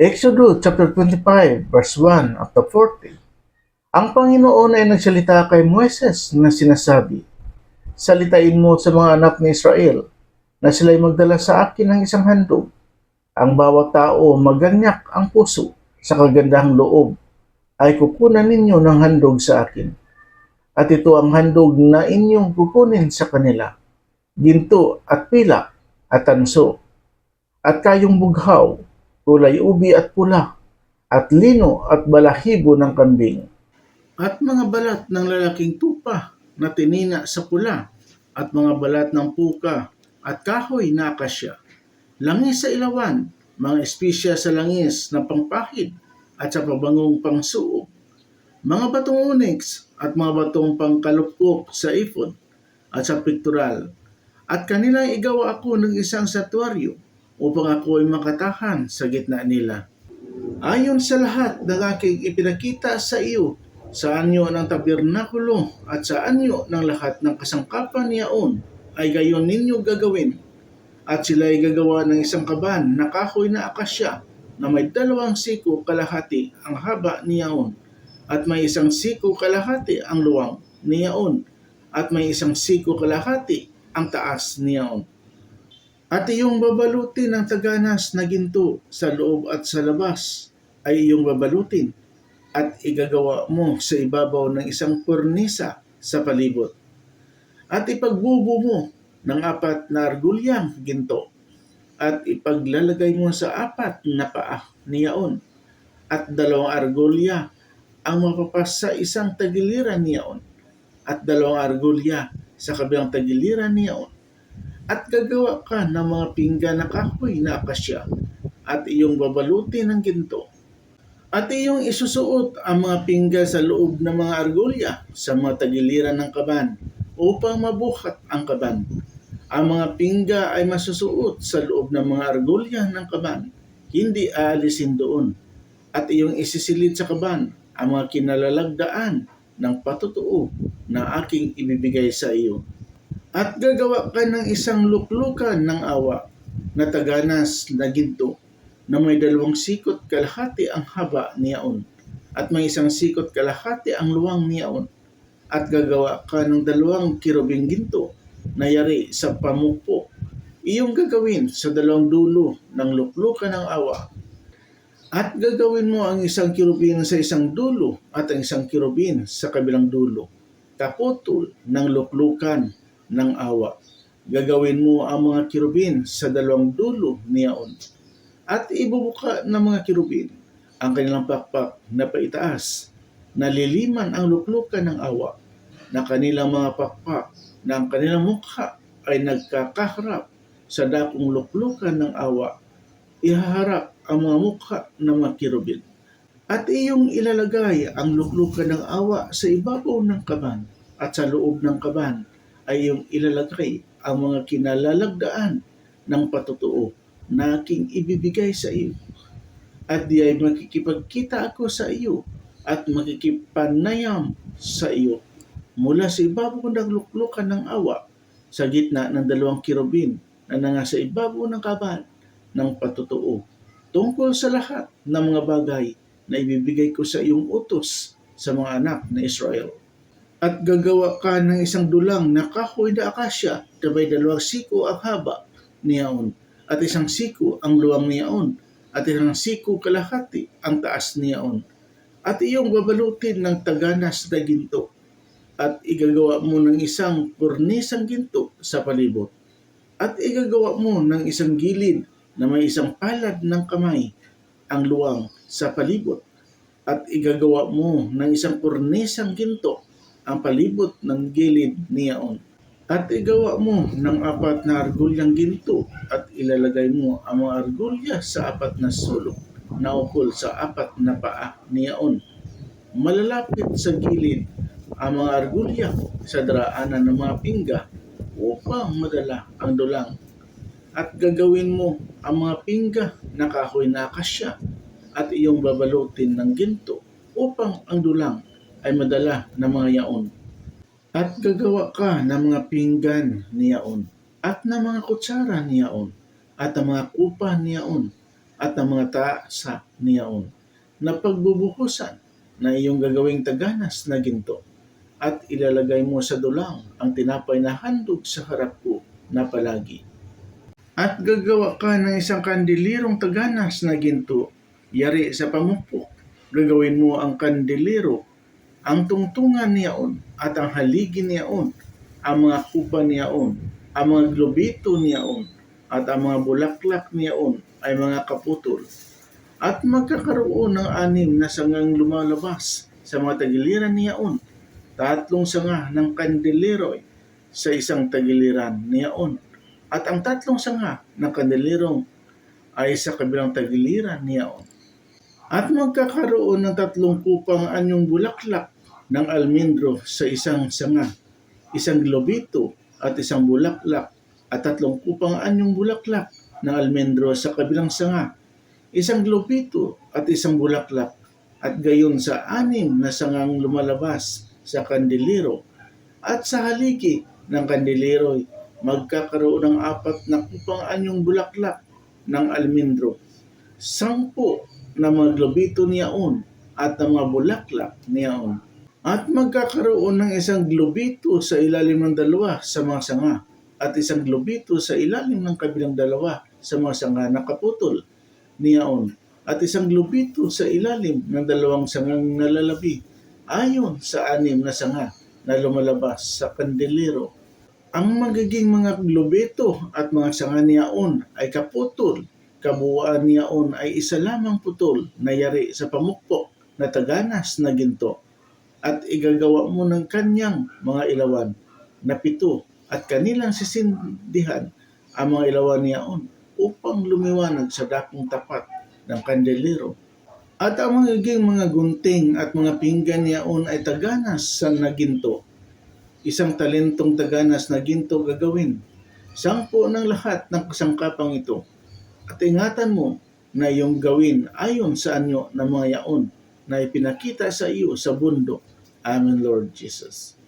Exodus chapter 25 verse 1 up to 40. Ang Panginoon ay nagsalita kay Moises na sinasabi, Salitain mo sa mga anak ni Israel na sila'y magdala sa akin ng isang handog. Ang bawat tao maganyak ang puso sa kagandahang loob ay kukunan ninyo ng handog sa akin. At ito ang handog na inyong kukunin sa kanila. Ginto at pilak at tanso. At kayong bughaw, kulay ubi at pula, at lino at balahibo ng kambing. At mga balat ng lalaking tupa na tinina sa pula, at mga balat ng puka at kahoy na akasya. Langis sa ilawan, mga espesya sa langis na pangpahid at sa pabangong pangsuog. Mga batong onyx at mga batong pangkalupok sa ifod at sa pictorial. At kanilang igawa ako ng isang satuaryo upang ako ay makatahan sa gitna nila. Ayon sa lahat ng aking ipinakita sa iyo, sa anyo ng tabernakulo at sa anyo ng lahat ng kasangkapan niyaon, ay gayon ninyo gagawin. At sila ay gagawa ng isang kaban na kahoy na akasya na may dalawang siko kalahati ang haba niyaon at may isang siko kalahati ang luwang niyaon at may isang siko kalahati ang taas niyaon. At iyong babalutin ng taganas na ginto sa loob at sa labas ay iyong babalutin at igagawa mo sa ibabaw ng isang kornisa sa palibot. At ipagbubo mo ng apat na argulyang ginto at ipaglalagay mo sa apat na paa niyaon at dalawang argulya ang mapapas sa isang tagiliran niyaon at dalawang argulya sa kabilang tagiliran niyaon at gagawa ka ng mga pinggan na kahoy na akasya at iyong babalutin ng ginto. At iyong isusuot ang mga pinggan sa loob ng mga argolya sa mga tagiliran ng kaban upang mabuhat ang kaban. Ang mga pingga ay masusuot sa loob ng mga argolya ng kaban, hindi aalisin doon. At iyong isisilid sa kaban ang mga kinalalagdaan ng patutuo na aking ibibigay sa iyo at gagawa ka ng isang luklukan ng awa na taganas na ginto na may dalawang sikot kalahati ang haba niyaon at may isang sikot kalahati ang luwang niyaon at gagawa ka ng dalawang kirubing ginto na yari sa pamupo iyong gagawin sa dalawang dulo ng luklukan ng awa. At gagawin mo ang isang kirubin sa isang dulo at ang isang kirubin sa kabilang dulo. Kaputol ng luklukan ng awa. Gagawin mo ang mga kirubin sa dalawang dulo niyaon. At ibubuka ng mga kirubin ang kanilang pakpak na paitaas. Naliliman ang luklukan ng awa na kanilang mga pakpak na ang kanilang mukha ay nagkakaharap sa dakong luklukan ng awa. Ihaharap ang mga mukha ng mga kirubin. At iyong ilalagay ang luklukan ng awa sa ibabaw ng kaban at sa loob ng kaban ay yung ilalagay ang mga kinalalagdaan ng patutuo na aking ibibigay sa iyo. At di ay makikipagkita ako sa iyo at makikipanayam sa iyo mula sa ibabaw ng luklukan ng awa sa gitna ng dalawang kirubin na nangasa ibabaw ng kaban ng patutuo tungkol sa lahat ng mga bagay na ibibigay ko sa iyong utos sa mga anak na Israel at gagawa ka ng isang dulang na kahoy na akasya na may dalawang siko ang haba niyaon at isang siko ang luwang niyaon at isang siko kalahati ang taas niyaon at iyong babalutin ng taganas na ginto at igagawa mo ng isang kurnisang ginto sa palibot. At igagawa mo ng isang gilid na may isang palad ng kamay ang luwang sa palibot. At igagawa mo ng isang kurnisang ginto ang palibot ng gilid niyaon. At igawa mo ng apat na argulyang ginto at ilalagay mo ang mga argulya sa apat na sulok na ukol sa apat na paa niyaon. Malalapit sa gilid ang mga argulya sa daraanan ng mga pingga upang madala ang dulang. At gagawin mo ang mga pingga na kahoy na akasya at iyong babalutin ng ginto upang ang dulang ay madala ng mga yaon. At gagawa ka ng mga pinggan niyaon at ng mga kutsara niyaon at ang mga kupa niyaon at ng mga taasa niyaon na pagbubuhusan na iyong gagawing taganas na ginto at ilalagay mo sa dulang ang tinapay na handog sa harap ko na palagi. At gagawa ka ng isang kandilirong taganas na ginto, yari sa pamukpok. Gagawin mo ang kandiliro, ang tungtungan niyaon at ang haligi niyaon, ang mga kupa niyaon, ang mga globito niyaon, at ang mga bulaklak niyaon ay mga kaputol. At magkakaroon ng anim na sangang lumalabas sa mga tagiliran niyaon, tatlong sanga ng kandileroy sa isang tagiliran niyaon at ang tatlong sanga ng kandelirong ay sa kabilang tagiliran niyaon. At magkakaroon ng tatlong kupang anyong bulaklak ng almendro sa isang sanga, isang globito at isang bulaklak at tatlong kupang anyong bulaklak ng almendro sa kabilang sanga, isang globito at isang bulaklak at gayon sa anim na sangang lumalabas sa kandeliro at sa haligi ng kandilero'y magkakaroon ng apat na kupang anyong bulaklak ng almendro, sampu na mga globito niyaon at ng mga bulaklak niyaon. At magkakaroon ng isang globito sa ilalim ng dalawa sa mga sanga at isang globito sa ilalim ng kabilang dalawa sa mga sanga na kaputol niyaon at isang globito sa ilalim ng dalawang sangang nalalabi ayon sa anim na sanga na lumalabas sa kandelero ang magiging mga globito at mga sanga niyaon ay kaputol. Kabuuan niyaon ay isa lamang putol na yari sa pamukpok na taganas na ginto. At igagawa mo ng kanyang mga ilawan na pito at kanilang sisindihan ang mga ilawan niyaon upang lumiwanag sa dakong tapat ng kandelero. At ang magiging mga gunting at mga pinggan niyaon ay taganas sa naginto isang talentong taganas na ginto gagawin. Sampo ng lahat ng kasangkapang ito. At ingatan mo na iyong gawin ayon sa anyo ng mga yaon na ipinakita sa iyo sa bundok. Amen, Lord Jesus.